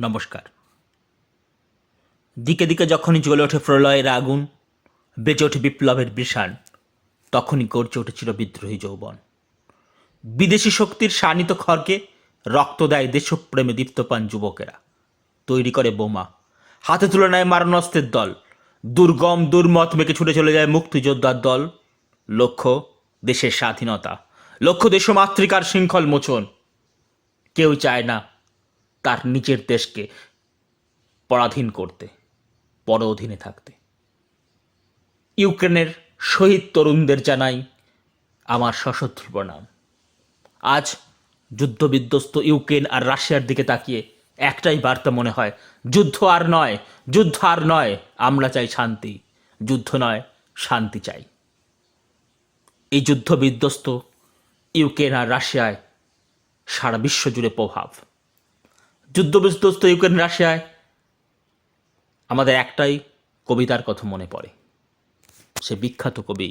নমস্কার। দিকে দিকে যখনই জ্বলে ওঠে প্রলয়ের আগুন, বেজে ওঠে বিপ্লবের বিষাণ তখনই গর্জে উঠেছিল বিদ্রোহী যৌবন। বিদেশি শক্তির শানিত খড়কে রক্ত দেয় দেশপ্রেমে দীপ্তপান যুবকেরা। তৈরি করে বোমা, হাতে তুলে নেয় মারণাস্ত্রের দল। দুর্গম, দুর্মত মেকে ছুটে চলে যায় মুক্তিযোদ্ধার দল। লক্ষ্য, দেশের স্বাধীনতা। লক্ষ্য, দেশমাতৃকার শৃঙ্খল মোচন। কেউ চায় না তার নিজের দেশকে পরাধীন করতে পর অধীনে থাকতে। ইউক্রেনের শহীদ তরুণদের জানাই আমার সশস্ত্র প্রণাম। আজ যুদ্ধবিধ্বস্ত ইউক্রেন আর রাশিয়ার দিকে তাকিয়ে একটাই বার্তা মনে হয়, যুদ্ধ আর নয়, যুদ্ধ আর নয়, আমরা চাই শান্তি, যুদ্ধ নয়, শান্তি চাই। এই যুদ্ধ বিধ্বস্ত ইউক্রেন আর রাশিয়ায় সারা বিশ্ব জুড়ে প্রভাব। যুদ্ধ বিধ্বস্ত ইউক্রেন রাশিয়ায়, আমাদের একটাই কবিতার কথা মনে পড়ে। সে বিখ্যাত কবি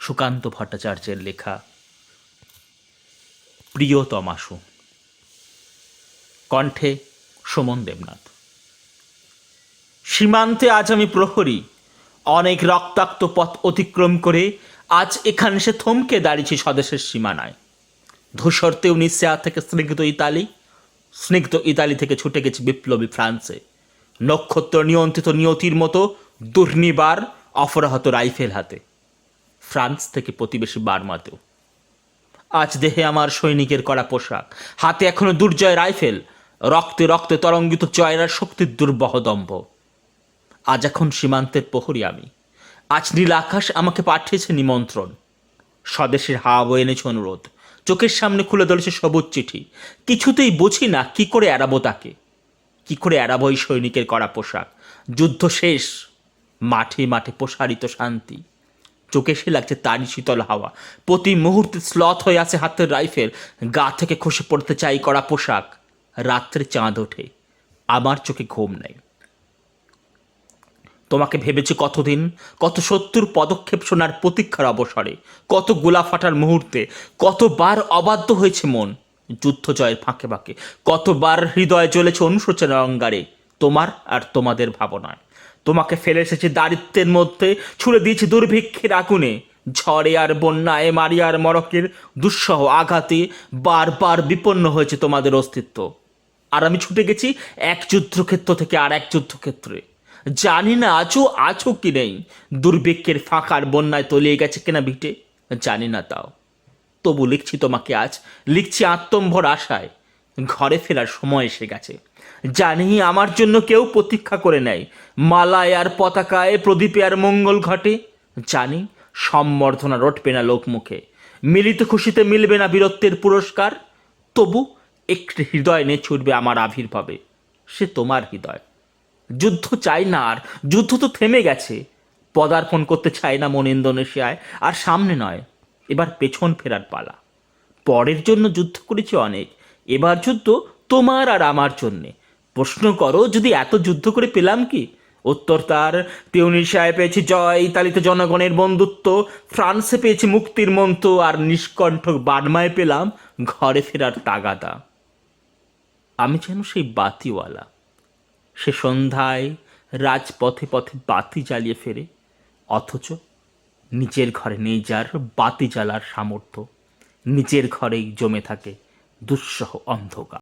সুকান্ত ভট্টাচার্যের লেখা প্রিয়তমাশু কণ্ঠে সুমন দেবনাথ। সীমান্তে আজ আমি প্রহরী, অনেক রক্তাক্ত পথ অতিক্রম করে আজ এখানে সে থমকে দাঁড়িয়েছি স্বদেশের সীমানায়। ধূসর তেউনিসিয়া থেকে স্নিগ্ধ ইতালি স্নিগ্ধ ইতালি থেকে ছুটে গেছে বিপ্লবী ফ্রান্সে। নক্ষত্র নিয়ন্ত্রিত নিয়তির মতো দুর্নিবার অপরাহত রাইফেল হাতে। ফ্রান্স থেকে প্রতিবেশী বার্মাতেও। আজ দেহে আমার সৈনিকের করা পোশাক। হাতে এখনও দুর্জয় রাইফেল। রক্তে রক্তে তরঙ্গিত চয়রার শক্তির দুর্বহ দম্ভ। আজ এখন সীমান্তের প্রহরী আমি। আজ নীল আকাশ আমাকে পাঠিয়েছে নিমন্ত্রণ। স্বদেশের হাওয়া বয়ে এনেছে অনুরোধ। চোখের সামনে খুলে ধরেছে সবুজ চিঠি। কিছুতেই বুঝি না কি করে এড়াবো তাকে। কি করে এড়াবো এই সৈনিকের করা পোশাক? যুদ্ধ শেষ, মাঠে মাঠে প্রসারিত শান্তি। চোখে সে লাগছে তারই শীতল হাওয়া। প্রতি মুহূর্তে স্লথ হয়ে আছে হাতের রাইফেল। গা থেকে খসে পড়তে চাই করা পোশাক। রাত্রে চাঁদ ওঠে। আমার চোখে ঘুম নেই। তোমাকে ভেবেছি কতদিন? কত সত্তর পদক্ষেপ শোনার প্রতীক্ষার অবসরে, কত গোলা ফাটার মুহূর্তে, কতবার অবাধ্য হয়েছে মন যুদ্ধ জয়ের ফাঁকে ফাঁকে, কতবার হৃদয়ে চলেছে অনুশোচনার অঙ্গারে, তোমার আর তোমাদের ভাবনায়। তোমাকে ফেলে এসেছে দারিদ্রের মধ্যে, ছুড়ে দিয়েছে দুর্ভিক্ষের আগুনে, ঝড়ে আর বন্যায় মারিয়ার মরকের দুঃসহ আঘাতে বারবার বিপন্ন হয়েছে তোমাদের অস্তিত্ব। আর আমি ছুটে গেছি এক যুদ্ধক্ষেত্র থেকে আর এক যুদ্ধক্ষেত্রে। জানি না, আজও আছো কি নেই? দুর্ভিক্ষের ফাঁকার বন্যায় তলিয়ে গেছে কিনা ভিটে? জানি না তাও। তবু লিখছি তোমাকে আজ, লিখছি আত্মম্ভর আশায়। ঘরে ফেরার সময় এসে গেছে। জানি আমার জন্য কেউ প্রতীক্ষা করে নেয়। মালায় আর পতাকায়, প্রদীপে আর মঙ্গল ঘটে। জানি সম্বর্ধনা রটবে না লোকমুখে মিলিত খুশিতে মিলবে না বীরত্বের পুরস্কার। তবু একটি হৃদয় নিয়ে ছুটবে আমার আবির্ভাবে। সে তোমার হৃদয়। যুদ্ধ চাই না আর, যুদ্ধ তো থেমে গেছে। পদার্পণ করতে চাই না মন ইন্দোনেশিয়ায়, আর সামনে নয়, এবার পেছন ফেরার পালা। পরের জন্য যুদ্ধ করেছি অনেক, এবার যুদ্ধ তোমার আর আমার জন্যে। প্রশ্ন করো, যদি এত যুদ্ধ করে পেলাম কি? উত্তর তার তিউনিশিয়ায় পেয়েছি জয় ইতালিতে জনগণের বন্ধুত্ব, ফ্রান্সে পেয়েছি মুক্তির মন্ত্র, আর নিষ্কণ্ঠ বার্মায় পেলাম ঘরে ফেরার তাগাদা। আমি যেন সেই বাতিওয়ালা। সে সন্ধ্যায় রাজপথে পথে বাতি জ্বালিয়ে ফেরে, অথচ নিজের ঘরে নেই যার বাতি জ্বালার সামর্থ্য। নিজের ঘরেই জমে থাকে দুঃসহ অন্ধকার।